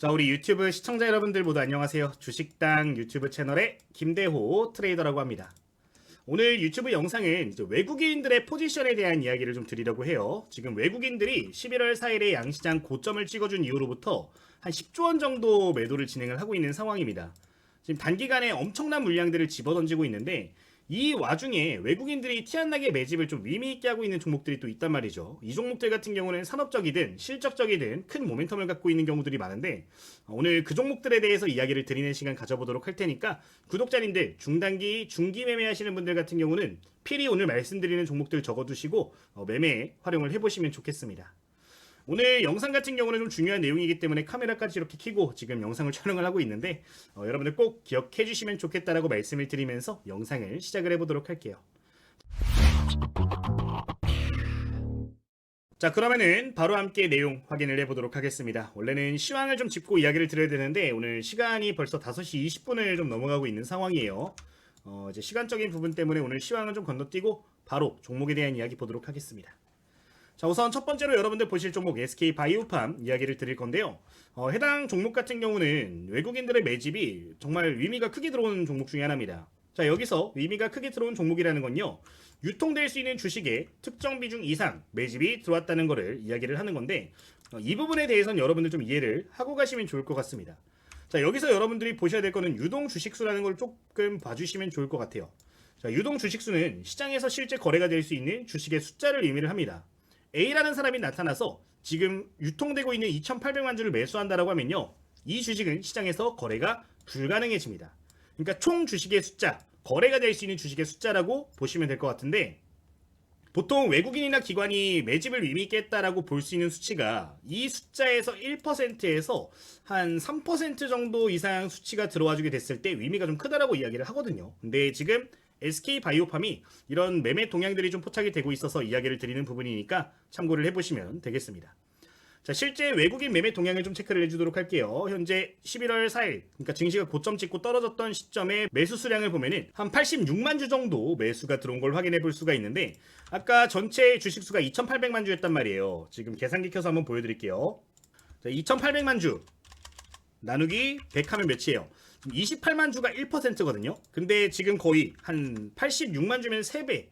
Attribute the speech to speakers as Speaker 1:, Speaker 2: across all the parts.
Speaker 1: 자, 우리 유튜브 시청자 여러분들 모두 안녕하세요. 주식당 유튜브 채널의 김대호 트레이더라고 합니다. 오늘 유튜브 영상은 외국인들의 포지션에 대한 이야기를 좀 드리려고 해요. 지금 외국인들이 11월 4일에 양시장 고점을 찍어준 이후로부터 한 10조 원 정도 매도를 진행을 하고 있는 상황입니다. 지금 단기간에 엄청난 물량들을 집어던지고 있는데 이 와중에 외국인들이 티 안 나게 매집을 좀 의미 있게 하고 있는 종목들이 또 있단 말이죠. 이 종목들 같은 경우는 산업적이든 실적적이든 큰 모멘텀을 갖고 있는 경우들이 많은데 어, 오늘 그 종목들에 대해서 이야기를 드리는 시간 가져보도록 할 테니까 구독자님들 중단기 중기 매매하시는 분들 같은 경우는 필히 오늘 말씀드리는 종목들 적어두시고 어, 매매에 활용을 해보시면 좋겠습니다. 오늘 영상 같은 경우는 좀 중요한 내용이기 때문에 카메라까지 이렇게 켜고 지금 영상을 촬영을 하고 있는데 어, 여러분들 꼭 기억해 주시면 좋겠다라고 말씀을 드리면서 영상을 시작을 해보도록 할게요. 자 그러면은 바로 함께 내용 확인을 해보도록 하겠습니다. 원래는 시황을 좀 짚고 이야기를 드려야 되는데 오늘 시간이 벌써 5시 20분을 좀 넘어가고 있는 상황이에요. 어, 이제 시간적인 부분 때문에 오늘 시황은 좀 건너뛰고 바로 종목에 대한 이야기 보도록 하겠습니다. 자 우선 첫 번째로 여러분들 보실 종목 SK 바이오팜 이야기를 드릴 건데요. 어, 해당 종목 같은 경우는 외국인들의 매집이 정말 의미가 크게 들어오는 종목 중에 하나입니다. 자 여기서 의미가 크게 들어온 종목이라는 건요. 유통될 수 있는 주식의 특정 비중 이상 매집이 들어왔다는 것을 이야기를 하는 건데 어, 이 부분에 대해서는 여러분들 좀 이해를 하고 가시면 좋을 것 같습니다. 자 여기서 여러분들이 보셔야 될 거는 유동 주식수라는 걸 조금 봐주시면 좋을 것 같아요. 자 유동 주식수는 시장에서 실제 거래가 될 수 있는 주식의 숫자를 의미를 합니다. A라는 사람이 나타나서 지금 유통되고 있는 2,800만 주를 매수한다라고 하면요. 이 주식은 시장에서 거래가 불가능해집니다. 그러니까 총 주식의 숫자, 거래가 될 수 있는 주식의 숫자라고 보시면 될 것 같은데 보통 외국인이나 기관이 매집을 의미 있게 했다라고 볼 수 있는 수치가 이 숫자에서 1%에서 한 3% 정도 이상 수치가 들어와주게 됐을 때 의미가 좀 크다라고 이야기를 하거든요. 근데 지금 SK 바이오팜이 이런 매매 동향들이 좀 포착이 되고 있어서 이야기를 드리는 부분이니까 참고를 해보시면 되겠습니다. 자, 실제 외국인 매매 동향을 좀 체크를 해주도록 할게요. 현재 11월 4일, 그러니까 증시가 고점 찍고 떨어졌던 시점에 매수 수량을 보면은 한 86만 주 정도 매수가 들어온 걸 확인해 볼 수가 있는데, 아까 전체 주식 수가 2,800만 주였단 말이에요. 지금 계산기 켜서 한번 보여드릴게요. 자, 2,800만 주 나누기 100 하면 몇이에요? 28만 주가 1%거든요. 근데 지금 거의 한 86만 주면 3배.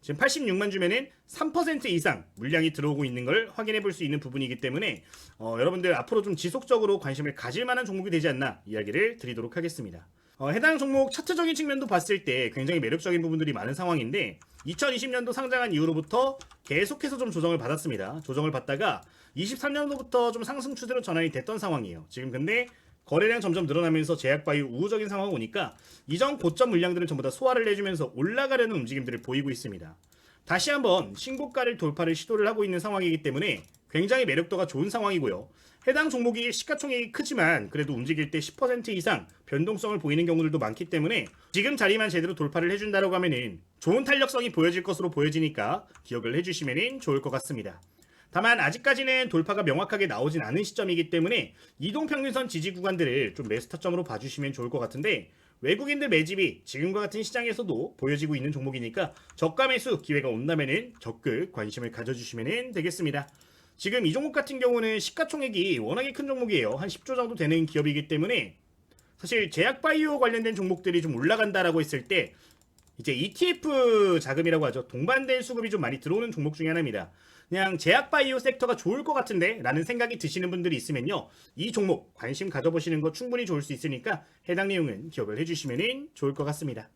Speaker 1: 지금 86만 주면은 3% 이상 물량이 들어오고 있는 걸 확인해 볼 수 있는 부분이기 때문에 어, 여러분들 앞으로 좀 지속적으로 관심을 가질 만한 종목이 되지 않나 이야기를 드리도록 하겠습니다. 어, 해당 종목 차트적인 측면도 봤을 때 굉장히 매력적인 부분들이 많은 상황인데 2020년도 상장한 이후로부터 계속해서 좀 조정을 받았습니다. 조정을 받다가 23년도부터 좀 상승 추세로 전환이 됐던 상황이에요. 지금 근데 거래량 점점 늘어나면서 제약바이오 우호적인 상황 오니까 이전 고점 물량들을 전부 다 소화를 해주면서 올라가려는 움직임들을 보이고 있습니다. 다시 한번 신고가를 돌파를 시도를 하고 있는 상황이기 때문에 굉장히 매력도가 좋은 상황이고요. 해당 종목이 시가총액이 크지만 그래도 움직일 때 10% 이상 변동성을 보이는 경우들도 많기 때문에 지금 자리만 제대로 돌파를 해준다고 하면은 좋은 탄력성이 보여질 것으로 보여지니까 기억을 해주시면 좋을 것 같습니다. 다만 아직까지는 돌파가 명확하게 나오진 않은 시점이기 때문에 이동평균선 지지 구간들을 좀 매수 타점으로 봐주시면 좋을 것 같은데 외국인들 매집이 지금과 같은 시장에서도 보여지고 있는 종목이니까 저가 매수 기회가 온다면은 적극 관심을 가져주시면 되겠습니다. 지금 이 종목 같은 경우는 시가총액이 워낙에 큰 종목이에요. 한 10조 정도 되는 기업이기 때문에 사실 제약바이오 관련된 종목들이 좀 올라간다라고 했을 때 이제 ETF 자금이라고 하죠. 동반된 수급이 좀 많이 들어오는 종목 중에 하나입니다. 그냥 제약바이오 섹터가 좋을 것 같은데 라는 생각이 드시는 분들이 있으면요. 이 종목 관심 가져보시는 거 충분히 좋을 수 있으니까 해당 내용은 기억을 해주시면 좋을 것 같습니다.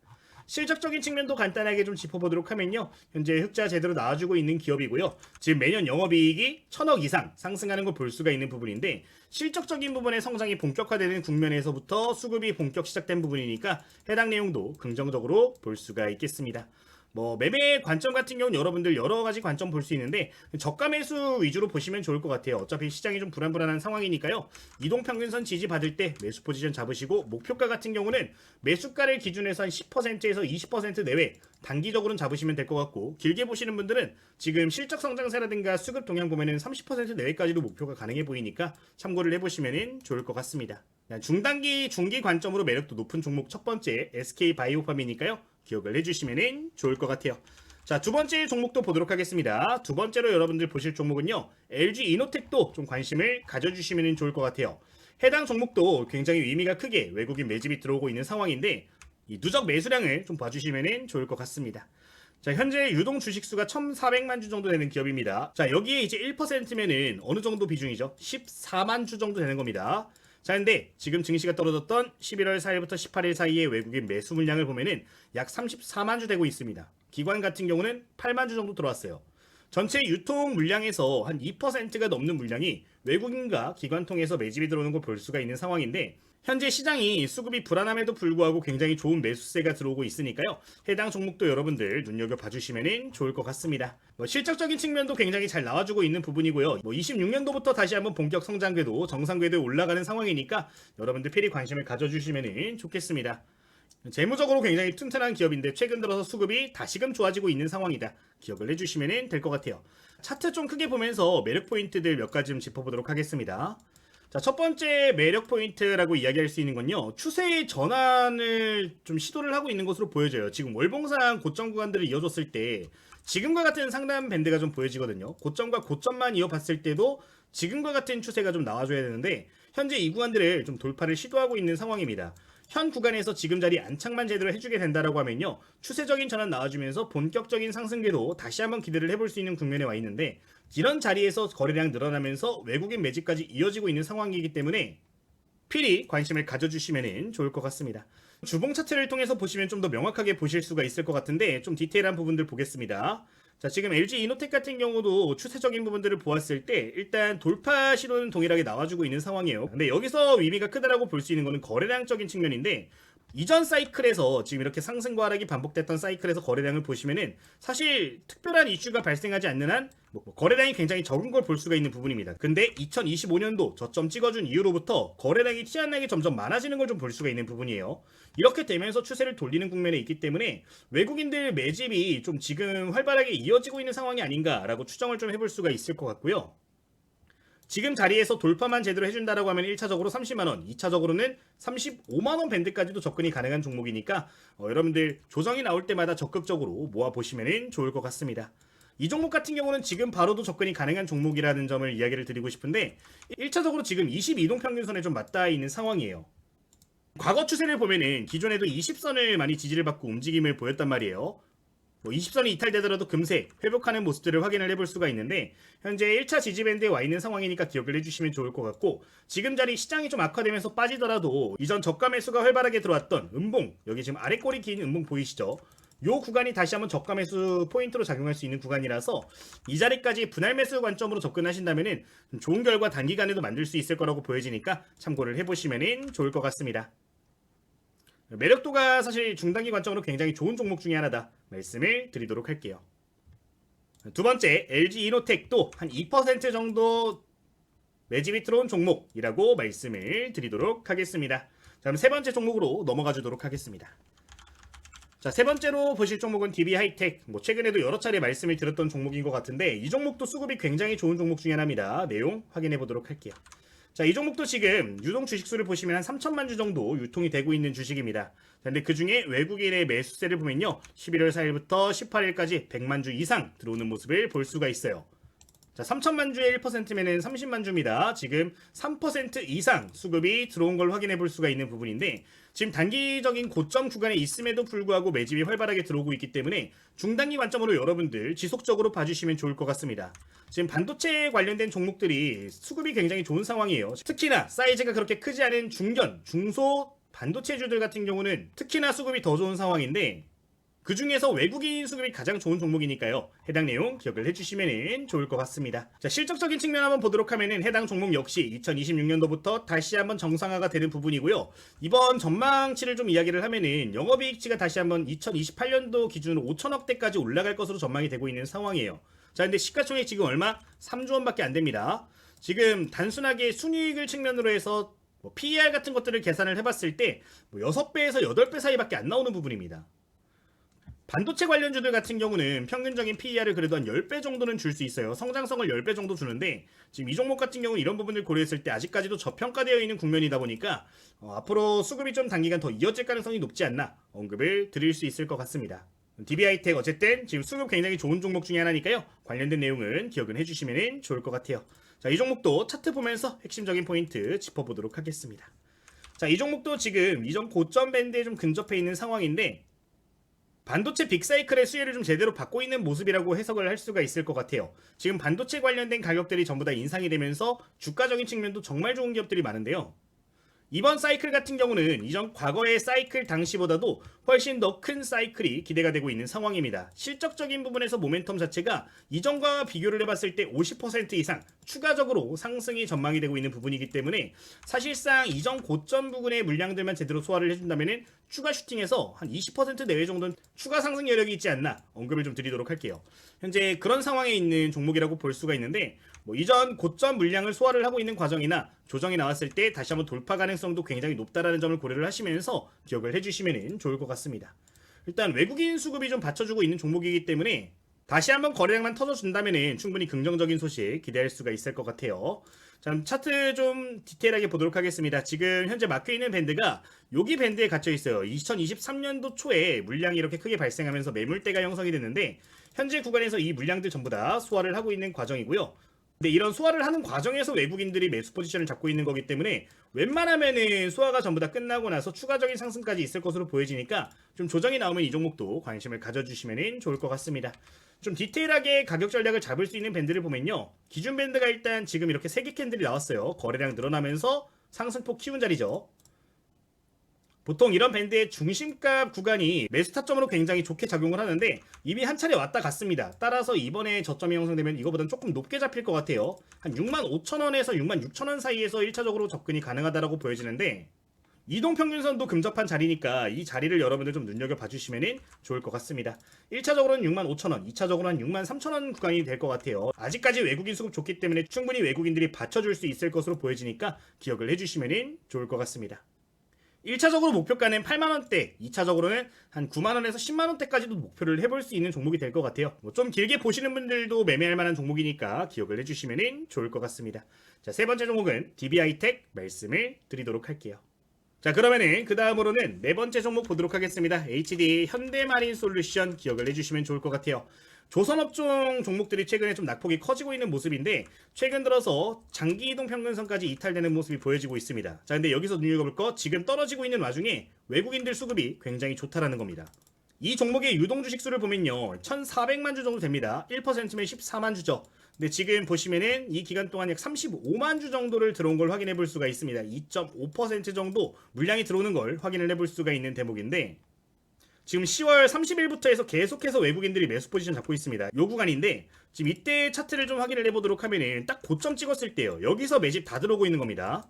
Speaker 1: 실적적인 측면도 간단하게 좀 짚어보도록 하면요. 현재 흑자 제대로 나와주고 있는 기업이고요. 지금 매년 영업이익이 천억 이상 상승하는 걸 볼 수가 있는 부분인데 실적적인 부분의 성장이 본격화되는 국면에서부터 수급이 본격 시작된 부분이니까 해당 내용도 긍정적으로 볼 수가 있겠습니다. 뭐 매매 관점 같은 경우는 여러분들 여러 가지 관점 볼 수 있는데 저가 매수 위주로 보시면 좋을 것 같아요. 어차피 시장이 좀 불안불안한 상황이니까요. 이동 평균선 지지 받을 때 매수 포지션 잡으시고 목표가 같은 경우는 매수가를 기준해서 한 10%에서 20% 내외 단기적으로는 잡으시면 될 것 같고 길게 보시는 분들은 지금 실적 성장세라든가 수급 동향 보면은 30% 내외까지도 목표가 가능해 보이니까 참고를 해보시면 좋을 것 같습니다. 중단기 중기 관점으로 매력도 높은 종목 첫 번째 SK 바이오팜이니까요. 기억을 해주시면 좋을 것 같아요. 자, 두 번째 종목도 보도록 하겠습니다. 두 번째로 여러분들 보실 종목은요. LG 이노텍도 좀 관심을 가져주시면 좋을 것 같아요. 해당 종목도 굉장히 의미가 크게 외국인 매집이 들어오고 있는 상황인데 이 누적 매수량을 좀 봐주시면 좋을 것 같습니다. 자, 현재 유동 주식수가 1,400만 주 정도 되는 기업입니다. 자, 여기에 이제 1%면은 어느 정도 비중이죠? 14만 주 정도 되는 겁니다. 자, 근데 지금 증시가 떨어졌던 11월 4일부터 18일 사이에 외국인 매수 물량을 보면은 약 34만 주 되고 있습니다. 기관 같은 경우는 8만 주 정도 들어왔어요. 전체 유통 물량에서 한 2%가 넘는 물량이 외국인과 기관 통해서 매집이 들어오는 걸 볼 수가 있는 상황인데 현재 시장이 수급이 불안함에도 불구하고 굉장히 좋은 매수세가 들어오고 있으니까요. 해당 종목도 여러분들 눈여겨 봐주시면 좋을 것 같습니다. 뭐 실적적인 측면도 굉장히 잘 나와주고 있는 부분이고요. 뭐 26년도부터 다시 한번 본격 성장 궤도, 정상 궤도에 올라가는 상황이니까 여러분들 필히 관심을 가져주시면 좋겠습니다. 재무적으로 굉장히 튼튼한 기업인데 최근 들어서 수급이 다시금 좋아지고 있는 상황이다. 기억을 해주시면 될 것 같아요. 차트 좀 크게 보면서 매력 포인트들 몇 가지 좀 짚어보도록 하겠습니다. 자, 첫 번째 매력 포인트라고 이야기할 수 있는 건요. 추세의 전환을 좀 시도를 하고 있는 것으로 보여져요. 지금 월봉상 고점 구간들을 이어줬을 때 지금과 같은 상단 밴드가 좀 보여지거든요. 고점과 고점만 이어봤을 때도 지금과 같은 추세가 좀 나와줘야 되는데 현재 이 구간들을 좀 돌파를 시도하고 있는 상황입니다. 현 구간에서 지금 자리 안착만 제대로 해주게 된다라고 하면요 추세적인 전환 나와주면서 본격적인 상승궤도 다시 한번 기대를 해볼 수 있는 국면에 와 있는데 이런 자리에서 거래량 늘어나면서 외국인 매집까지 이어지고 있는 상황이기 때문에 필히 관심을 가져주시면 좋을 것 같습니다. 주봉 차트를 통해서 보시면 좀 더 명확하게 보실 수가 있을 것 같은데 좀 디테일한 부분들 보겠습니다. 자, 지금 LG 이노텍 같은 경우도 추세적인 부분들을 보았을 때 일단 돌파 시도는 동일하게 나와주고 있는 상황이에요. 근데 여기서 의미가 크다라고 볼 수 있는 거는 거래량적인 측면인데 이전 사이클에서 지금 이렇게 상승과 하락이 반복됐던 사이클에서 거래량을 보시면은 사실 특별한 이슈가 발생하지 않는 한뭐 거래량이 굉장히 적은 걸 볼 수가 있는 부분입니다. 근데 2025년도 저점 찍어준 이후로부터 거래량이 티 안 나게 점점 많아지는 걸 좀 볼 수가 있는 부분이에요. 이렇게 되면서 추세를 돌리는 국면에 있기 때문에 외국인들 매집이 좀 지금 활발하게 이어지고 있는 상황이 아닌가라고 추정을 좀 해볼 수가 있을 것 같고요. 지금 자리에서 돌파만 제대로 해준다라고 하면 1차적으로 30만원, 2차적으로는 35만원 밴드까지도 접근이 가능한 종목이니까 어, 여러분들 조정이 나올 때마다 적극적으로 모아보시면 좋을 것 같습니다. 이 종목 같은 경우는 지금 바로도 접근이 가능한 종목이라는 점을 이야기를 드리고 싶은데 1차적으로 지금 22동 평균선에 좀 맞닿아 있는 상황이에요. 과거 추세를 보면은 기존에도 20선을 많이 지지를 받고 움직임을 보였단 말이에요. 뭐 20선이 이탈되더라도 금세 회복하는 모습들을 확인을 해볼 수가 있는데 현재 1차 지지밴드에 와 있는 상황이니까 기억을 해주시면 좋을 것 같고 지금 자리 시장이 좀 악화되면서 빠지더라도 이전 저가 매수가 활발하게 들어왔던 음봉 여기 지금 아래 꼬리 긴 음봉 보이시죠? 요 구간이 다시 한번 저가 매수 포인트로 작용할 수 있는 구간이라서 이 자리까지 분할 매수 관점으로 접근하신다면은 좋은 결과 단기간에도 만들 수 있을 거라고 보여지니까 참고를 해보시면 좋을 것 같습니다. 매력도가 사실 중단기 관점으로 굉장히 좋은 종목 중에 하나다 말씀을 드리도록 할게요. 두 번째 LG 이노텍도 한 2% 정도 매집이 들어온 종목이라고 말씀을 드리도록 하겠습니다. 자, 그럼 세 번째 종목으로 넘어가 주도록 하겠습니다. 자, 세 번째로 보실 종목은 DB 하이텍. 뭐 최근에도 여러 차례 말씀을 드렸던 종목인 것 같은데 이 종목도 수급이 굉장히 좋은 종목 중에 하나입니다. 내용 확인해 보도록 할게요. 자, 이 종목도 지금 유동 주식수를 보시면 한 3천만 주 정도 유통이 되고 있는 주식입니다. 자, 근데 그 중에 외국인의 매수세를 보면요. 11월 4일부터 18일까지 100만 주 이상 들어오는 모습을 볼 수가 있어요. 자, 3천만 주의 1%면은 30만 주입니다. 지금 3% 이상 수급이 들어온 걸 확인해 볼 수가 있는 부분인데 지금 단기적인 고점 구간에 있음에도 불구하고 매집이 활발하게 들어오고 있기 때문에 중단기 관점으로 여러분들 지속적으로 봐주시면 좋을 것 같습니다. 지금 반도체 관련된 종목들이 수급이 굉장히 좋은 상황이에요. 특히나 사이즈가 그렇게 크지 않은 중견, 중소 반도체주들 같은 경우는 특히나 수급이 더 좋은 상황인데 그 중에서 외국인 수급이 가장 좋은 종목이니까요. 해당 내용 기억을 해주시면 좋을 것 같습니다. 자, 실적적인 측면 한번 보도록 하면은 해당 종목 역시 2026년도부터 다시 한번 정상화가 되는 부분이고요. 이번 전망치를 좀 이야기를 하면은 영업이익치가 다시 한번 2028년도 기준으로 5천억대까지 올라갈 것으로 전망이 되고 있는 상황이에요. 자, 근데 시가총액 지금 얼마? 3조 원밖에 안 됩니다. 지금 단순하게 순이익을 측면으로 해서 뭐 PER 같은 것들을 계산을 해봤을 때 뭐 6배에서 8배 사이밖에 안 나오는 부분입니다. 반도체 관련주들 같은 경우는 평균적인 PER을 그래도 한 10배 정도는 줄 수 있어요. 성장성을 10배 정도 주는데 지금 이 종목 같은 경우는 이런 부분을 고려했을 때 아직까지도 저평가되어 있는 국면이다 보니까 어, 앞으로 수급이 좀 단기간 더 이어질 가능성이 높지 않나 언급을 드릴 수 있을 것 같습니다. DB하이텍 어쨌든 지금 수급 굉장히 좋은 종목 중에 하나니까요. 관련된 내용은 기억은 해주시면 좋을 것 같아요. 자, 이 종목도 차트 보면서 핵심적인 포인트 짚어보도록 하겠습니다. 자, 이 종목도 지금 이전 고점 밴드에 좀 근접해 있는 상황인데 반도체 빅사이클의 수혜를 좀 제대로 받고 있는 모습이라고 해석을 할 수가 있을 것 같아요. 지금 반도체 관련된 가격들이 전부 다 인상이 되면서 주가적인 측면도 정말 좋은 기업들이 많은데요. 이번 사이클 같은 경우는 이전 과거의 사이클 당시보다도 훨씬 더 큰 사이클이 기대가 되고 있는 상황입니다. 실적적인 부분에서 모멘텀 자체가 이전과 비교를 해봤을 때 50% 이상 추가적으로 상승이 전망이 되고 있는 부분이기 때문에 사실상 이전 고점 부분의 물량들만 제대로 소화를 해준다면 추가 슈팅에서 한 20% 내외 정도는 추가 상승 여력이 있지 않나 언급을 좀 드리도록 할게요. 현재 그런 상황에 있는 종목이라고 볼 수가 있는데 뭐 이전 고점 물량을 소화를 하고 있는 과정이나 조정이 나왔을 때 다시 한번 돌파 가능성도 굉장히 높다라는 점을 고려를 하시면서 기억을 해주시면 좋을 것 같습니다. 일단 외국인 수급이 좀 받쳐주고 있는 종목이기 때문에 다시 한번 거래량만 터져준다면 충분히 긍정적인 소식 기대할 수가 있을 것 같아요. 자, 차트 좀 디테일하게 보도록 하겠습니다. 지금 현재 막혀 있는 밴드가 여기 밴드에 갇혀 있어요. 2023년도 초에 물량이 이렇게 크게 발생하면서 매물대가 형성이 됐는데 현재 구간에서 이 물량들 전부 다 소화를 하고 있는 과정이고요. 근데 이런 소화를 하는 과정에서 외국인들이 매수 포지션을 잡고 있는 거기 때문에 웬만하면은 소화가 전부 다 끝나고 나서 추가적인 상승까지 있을 것으로 보여지니까 좀 조정이 나오면 이 종목도 관심을 가져주시면 좋을 것 같습니다. 좀 디테일하게 가격 전략을 잡을 수 있는 밴드를 보면요. 기준 밴드가 일단 지금 이렇게 세개 캔들이 나왔어요. 거래량 늘어나면서 상승폭 키운 자리죠. 보통 이런 밴드의 중심값 구간이 매수 타점으로 굉장히 좋게 작용을 하는데 이미 한 차례 왔다 갔습니다. 따라서 이번에 저점이 형성되면 이거보다는 조금 높게 잡힐 것 같아요. 한 65,000원에서 66,000원 사이에서 1차적으로 접근이 가능하다라고 보여지는데 이동평균선도 근접한 자리니까 이 자리를 여러분들 좀 눈여겨봐 주시면 좋을 것 같습니다. 1차적으로는 65,000원, 2차적으로는 63,000원 구간이 될 것 같아요. 아직까지 외국인 수급 좋기 때문에 충분히 외국인들이 받쳐줄 수 있을 것으로 보여지니까 기억을 해주시면 좋을 것 같습니다. 1차적으로 목표가는 8만원대, 2차적으로는 한 9만원에서 10만원대까지도 목표를 해볼 수 있는 종목이 될 것 같아요. 뭐 좀 길게 보시는 분들도 매매할 만한 종목이니까 기억을 해주시면 좋을 것 같습니다. 자, 세 번째 종목은 DBI텍 말씀을 드리도록 할게요. 자, 그러면은 그 다음으로는 네 번째 종목 보도록 하겠습니다. HD 현대마린 솔루션 기억을 해주시면 좋을 것 같아요. 조선업종 종목들이 최근에 좀 낙폭이 커지고 있는 모습인데 최근 들어서 장기 이동 평균선까지 이탈되는 모습이 보여지고 있습니다. 자, 근데 여기서 눈여겨볼 거 지금 떨어지고 있는 와중에 외국인들 수급이 굉장히 좋다라는 겁니다. 이 종목의 유동 주식 수를 보면요. 1,400만 주 정도 됩니다. 1%면 14만 주죠. 근데 지금 보시면은 이 기간 동안 약 35만 주 정도를 들어온 걸 확인해 볼 수가 있습니다. 2.5% 정도 물량이 들어오는 걸 확인을 해 볼 수가 있는 대목인데 지금 10월 30일부터 해서 계속해서 외국인들이 매수 포지션 잡고 있습니다. 요 구간인데 지금 이때 차트를 좀 확인을 해보도록 하면은 딱 고점 찍었을 때요. 여기서 매집 다 들어오고 있는 겁니다.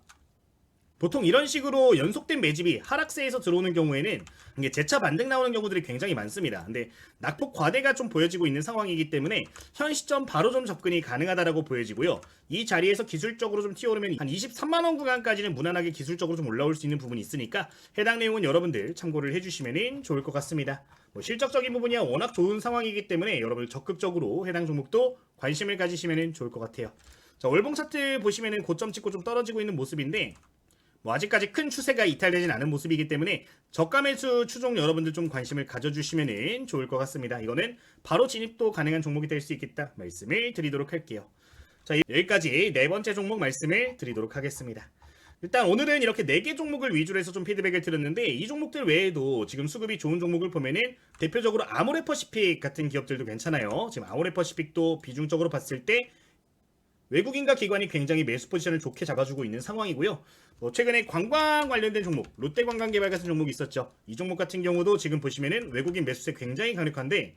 Speaker 1: 보통 이런 식으로 연속된 매집이 하락세에서 들어오는 경우에는 이게 재차 반등 나오는 경우들이 굉장히 많습니다. 근데 낙폭 과대가 좀 보여지고 있는 상황이기 때문에 현 시점 바로 좀 접근이 가능하다라고 보여지고요. 이 자리에서 기술적으로 좀 튀어오르면 한 23만 원 구간까지는 무난하게 기술적으로 좀 올라올 수 있는 부분이 있으니까 해당 내용은 여러분들 참고를 해주시면 좋을 것 같습니다. 뭐 실적적인 부분이야 워낙 좋은 상황이기 때문에 여러분들 적극적으로 해당 종목도 관심을 가지시면 좋을 것 같아요. 자, 월봉 차트 보시면은 고점 찍고 좀 떨어지고 있는 모습인데 뭐 아직까지 큰 추세가 이탈되진 않은 모습이기 때문에 저가 매수 추종 여러분들 좀 관심을 가져주시면 좋을 것 같습니다. 이거는 바로 진입도 가능한 종목이 될 수 있겠다 말씀을 드리도록 할게요. 자 여기까지 네 번째 종목 말씀을 드리도록 하겠습니다. 일단 오늘은 이렇게 4개 종목을 위주로 해서 좀 피드백을 드렸는데 이 종목들 외에도 지금 수급이 좋은 종목을 보면은 대표적으로 아모레퍼시픽 같은 기업들도 괜찮아요. 지금 아모레퍼시픽도 비중적으로 봤을 때 외국인과 기관이 굉장히 매수 포지션을 좋게 잡아주고 있는 상황이고요. 뭐 최근에 관광 관련된 종목, 롯데 관광 개발 같은 종목이 있었죠. 이 종목 같은 경우도 지금 보시면은 외국인 매수세 굉장히 강력한데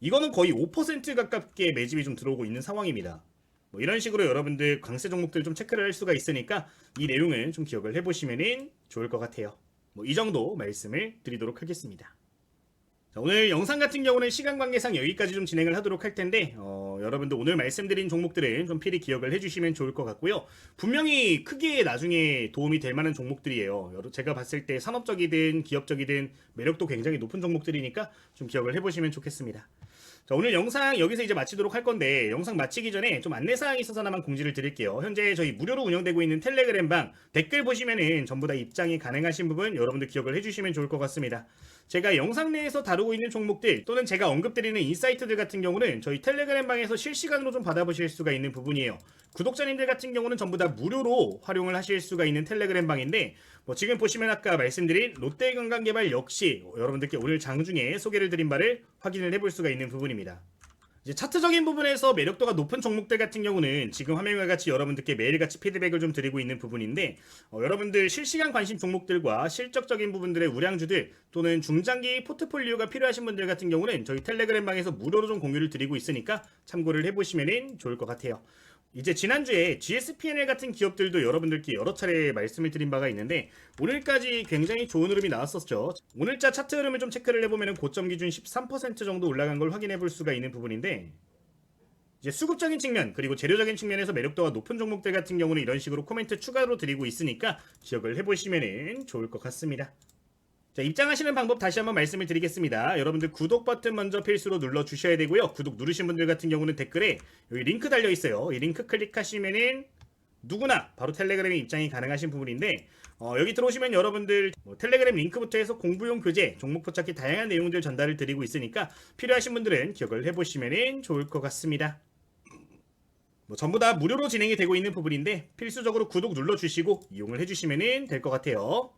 Speaker 1: 이거는 거의 5% 가깝게 매집이 좀 들어오고 있는 상황입니다. 뭐 이런 식으로 여러분들 강세 종목들 좀 체크를 할 수가 있으니까 이 내용은 좀 기억을 해보시면 좋을 것 같아요. 뭐 이 정도 말씀을 드리도록 하겠습니다. 자, 오늘 영상 같은 경우는 시간 관계상 여기까지 좀 진행을 하도록 할 텐데 어, 여러분들 오늘 말씀드린 종목들은 좀 필히 기억을 해주시면 좋을 것 같고요. 분명히 크게 나중에 도움이 될 만한 종목들이에요. 제가 봤을 때 산업적이든 기업적이든 매력도 굉장히 높은 종목들이니까 좀 기억을 해보시면 좋겠습니다. 자, 오늘 영상 여기서 이제 마치도록 할 건데 영상 마치기 전에 좀 안내사항이 있어서 하나만 공지를 드릴게요. 현재 저희 무료로 운영되고 있는 텔레그램 방 댓글 보시면은 전부 다 입장이 가능하신 부분 여러분들 기억을 해주시면 좋을 것 같습니다. 제가 영상 내에서 다루고 있는 종목들 또는 제가 언급드리는 인사이트들 같은 경우는 저희 텔레그램 방에서 실시간으로 좀 받아보실 수가 있는 부분이에요. 구독자님들 같은 경우는 전부 다 무료로 활용을 하실 수가 있는 텔레그램 방인데 뭐 지금 보시면 아까 말씀드린 롯데관광개발 역시 여러분들께 오늘 장 중에 소개를 드린 바를 확인을 해볼 수가 있는 부분입니다. 이제 차트적인 부분에서 매력도가 높은 종목들 같은 경우는 지금 화면과 같이 여러분들께 매일같이 피드백을 좀 드리고 있는 부분인데 어, 여러분들 실시간 관심 종목들과 실적적인 부분들의 우량주들 또는 중장기 포트폴리오가 필요하신 분들 같은 경우는 저희 텔레그램 방에서 무료로 좀 공유를 드리고 있으니까 참고를 해보시면 좋을 것 같아요. 이제 지난주에 GSPNL 같은 기업들도 여러분들께 여러 차례 말씀을 드린 바가 있는데 오늘까지 굉장히 좋은 흐름이 나왔었죠. 오늘자 차트 흐름을 좀 체크를 해보면 고점 기준 13% 정도 올라간 걸 확인해 볼 수가 있는 부분인데 이제 수급적인 측면 그리고 재료적인 측면에서 매력도가 높은 종목들 같은 경우는 이런 식으로 코멘트 추가로 드리고 있으니까 기억을 해보시면 좋을 것 같습니다. 자, 입장하시는 방법 다시 한번 말씀을 드리겠습니다. 여러분들 구독 버튼 먼저 필수로 눌러 주셔야 되고요. 구독 누르신 분들 같은 경우는 댓글에 여기 링크 달려 있어요. 이 링크 클릭하시면은 누구나 바로 텔레그램에 입장이 가능하신 부분인데 어, 여기 들어오시면 여러분들 뭐 텔레그램 링크부터 해서 공부용 교재, 종목표 찾기 다양한 내용들 전달을 드리고 있으니까 필요하신 분들은 기억을 해보시면 좋을 것 같습니다. 뭐 전부 다 무료로 진행이 되고 있는 부분인데 필수적으로 구독 눌러주시고 이용을 해주시면 될 것 같아요.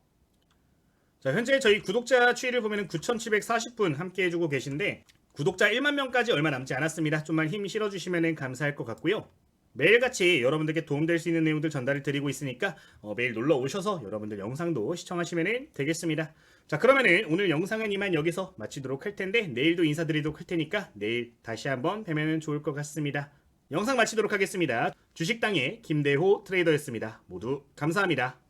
Speaker 1: 자, 현재 저희 구독자 추이를 보면 9,740분 함께 해주고 계신데 구독자 1만 명까지 얼마 남지 않았습니다. 좀만 힘 실어주시면 감사할 것 같고요. 매일같이 여러분들께 도움될 수 있는 내용들 전달을 드리고 있으니까 어, 매일 놀러 오셔서 여러분들 영상도 시청하시면 되겠습니다. 자 그러면은 오늘 영상은 이만 여기서 마치도록 할 텐데 내일도 인사드리도록 할 테니까 내일 다시 한번 뵈면 좋을 것 같습니다. 영상 마치도록 하겠습니다. 주식당의 김대호 트레이더였습니다. 모두 감사합니다.